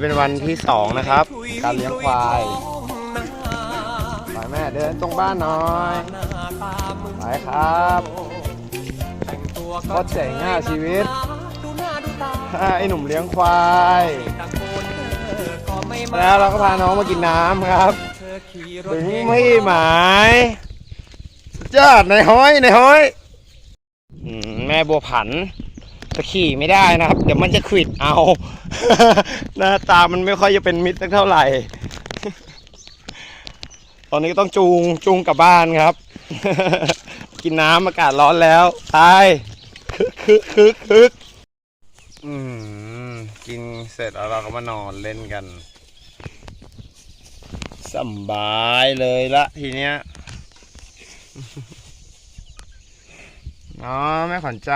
เป็นวันที่สองนะครับ การเลี้ยงควายไปแม่เดินตรงบ้านหน่อยไปครับโคตรเจ๋งอะชีวิตไอ้หนุ่มเลี้ยงควายแล้วเราก็พาน้องมากินน้ำครับถึงไม่หมายสุดยอดในห้อยในห้อยแม่บัวผัน จะขี่ไม่ได้นะครับ เดี๋ยวมันจะขวิดเอา หน้าตามันไม่ค่อยจะเป็นมิตรสักเท่าไหร่ ตอนนี้ก็ต้องจูงจูงกลับบ้านครับ กินน้ำอากาศร้อนแล้วไปคึกคึกคึกคึกอืมกินเสร็จแล้วเราก็มานอนเล่นกันสบายเลยละทีเนี้ยอ๋อแม่ขวัญใจ